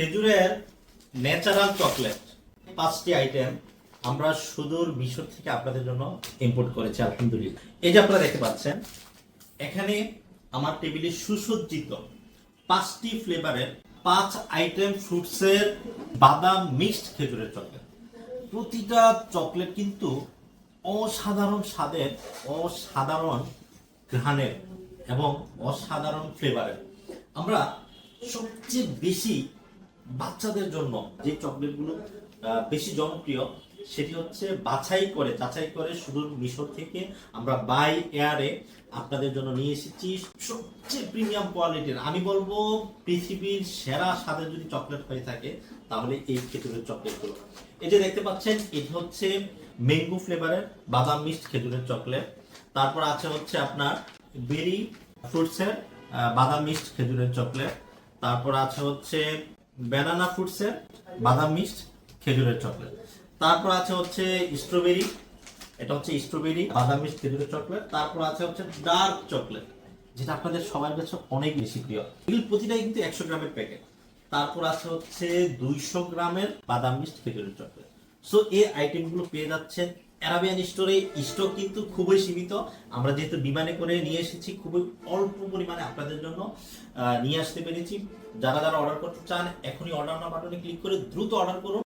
খেজুরের natural chocolate পাঁচটি item আমরা সুদূর মিশর থেকে আপনাদের জন্য ইম্পোর্ট করেছি, আলহামদুলিল্লাহ। এই যে আপনারা দেখতে পাচ্ছেন, এখানে আমার টেবিলে সুসজ্জিত পাঁচটি ফ্লেভারের পাঁচ আইটেম ফ্রুটসের বাদাম মিক্সড খেজুরের চকলেট প্রতিটা চকলেট কিন্তু অসাধারণ স্বাদের, অসাধারণ ঘ্রাণের এবং অসাধারণ ফ্লেভারের আমরা সবচেয়ে বেশি বাচ্চাদের জন্য যে চকলেটগুলো বেশি জনপ্রিয়, সেটি হচ্ছে বাছাই করে, যাচাই করে শুধু মিশর থেকে আমরা বাই এয়ারে আপনাদের জন্য নিয়ে এসেছি সবচেয়ে প্রিমিয়াম কোয়ালিটির। আমি বলব পৃথিবীর সেরা স্বাদের যদি চকলেট হয়ে থাকে, তাহলে এই খেজুরের চকলেটগুলো। এই যে দেখতে পাচ্ছেন, এটি হচ্ছে ম্যাঙ্গো ফ্লেভারের বাদাম মিক্সড খেজুরের চকলেট। তারপর আছে হচ্ছে আপনার বেরি ফ্রুটসের বাদাম মিক্সড খেজুরের চকলেট। তারপর আছে হচ্ছে ব্যানানা ফ্রুটসের বাদাম মিক্সড খেজুরের চকলেট। তারপর আছে হচ্ছে স্ট্রবেরি, এটা হচ্ছে স্ট্রবেরি, বাদাম মিক্সড খেজুরের চকলেট। তারপর আছে হচ্ছে ডার্ক চকলেট, যেটা আপনাদের সবার কাছে অনেক বেশি প্রিয়। এগুলো প্রতিটাই কিন্তু একশো গ্রামের প্যাকেট। তারপর আছে হচ্ছে দুইশো গ্রামের বাদাম মিক্সড খেজুরের চকলেট। সো এই আইটেমগুলো পেয়ে যাচ্ছেন অ্যারাবিয়ান স্টোরে স্টক কিন্তু খুবই সীমিত। আমরা যেহেতু বিমানে করে নিয়ে এসেছি, খুবই অল্প পরিমাণে আপনাদের জন্য নিয়ে আসতে পেরেছি। যারা যারা অর্ডার করতে চান, এখনই অর্ডার না বাটনে ক্লিক করে দ্রুত অর্ডার করুন।